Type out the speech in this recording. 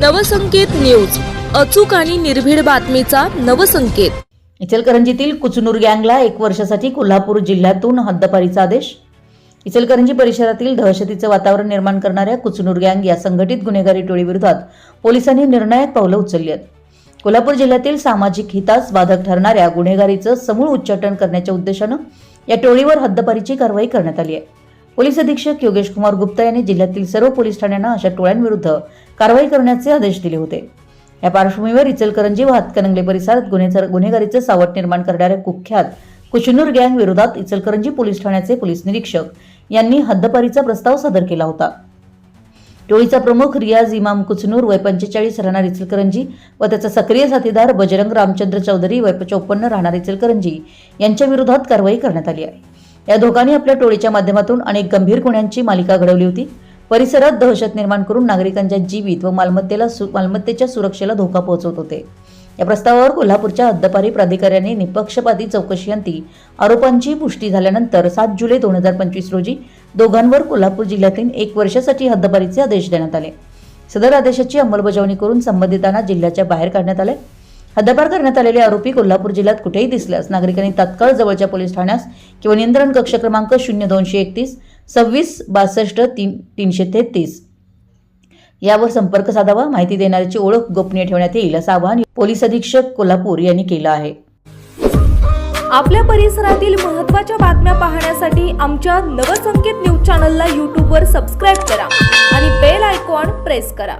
Navsanket news. अचूक आणि निर्भीड बातमीचा नवसंकेत. इचलकरंजीतील कुचनूर गँगला एक वर्षासाठी कोल्हापूर जिल्ह्यातून हद्दपारीचा आदेश. इचलकरंजी परिसरातील दहशतीचं वातावरण निर्माण करणाऱ्या कुचनूर गँग या संघटित गुन्हेगारी टोळीविरोधात पोलिसांनी निर्णायक पावलं उचलली आहेत. कोल्हापूर जिल्ह्यातील सामाजिक हितास बाधक ठरणाऱ्या गुन्हेगारीचं समूळ उच्चाटन करण्याच्या उद्देशानं या टोळीवर हद्दपारीची कारवाई करण्यात आली आहे. पोलीस अधीक्षक योगेश कुमार गुप्ता यांनी जिल्ह्यातील सर्व पोलीस ठाण्यांना अशा टोळ्यांविरुद्ध कारवाई करण्याचे आदेश दिले होते. या पार्श्वभूमीवर इचलकरंजी व हातकणंगले परिसरात गुन्हेगार गुन्हेगारीचं सावट निर्माण करणाऱ्या कुख्यात कुचनूर गँग विरोधात इचलकरंजी पोलीस ठाण्याचे पोलीस निरीक्षक यांनी हद्दपारीचा प्रस्ताव सादर केला होता. टोळीचा प्रमुख रियाज इमाम कुचनूर वय पंचेचाळीस राहणार इचलकरंजी व त्याचा सक्रिय साथीदार बजरंग रामचंद्र चौधरी वय चौपन्न राहणार इचलकरंजी यांच्या विरोधात कारवाई करण्यात आली आहे. या दोघांनी आपल्या टोळीच्या माध्यमातून अनेक गंभीर गुन्ह्यांची मालिका घडवली होती. परिसरात दहशत निर्माण करून नागरिकांच्या जीवित व मालमत्तेला सु मालमत्तेच्या सुरक्षेला धोका पोहोचवत होते. या प्रस्तावावर कोल्हापूरच्या हद्दपारी प्राधिकाऱ्याने निपक्षपाती चौकशीअंती आरोपांची पुष्टी झाल्यानंतर सात जुलै दोन हजार पंचवीस रोजी दोघांवर कोल्हापूर जिल्ह्यातील एक वर्षासाठी हद्दपारीचे आदेश देण्यात आले. सदर आदेशाची अंमलबजावणी करून संबंधितांना जिल्ह्याच्या बाहेर काढण्यात आले. हद्दपार करण्यात आलेले आरोपी कोल्हापूर जिल्ह्यात कुठेही दिसल्यास नागरिकांनी तात्काळ जवळच्या पोलीस ठाण्यास किंवा नियंत्रण कक्ष क्रमांक शून्य दोनशे एकतीस सव्वीस बासष्ट तीन तीनशे तेहतीस यावर संपर्क साधावा माहिती देणाऱ्याची ओळख गोपनीय ठेवण्यात येईल असं आवाहन पोलीस अधीक्षक कोल्हापूर यांनी केलं आहे. आपल्या परिसरातील महत्त्वाच्या बातम्या पाहण्यासाठी आमच्या नवसंकेत न्यूज चॅनलला यूट्यूबवर सबस्क्राईब करा आणि बेल आयकॉन प्रेस करा.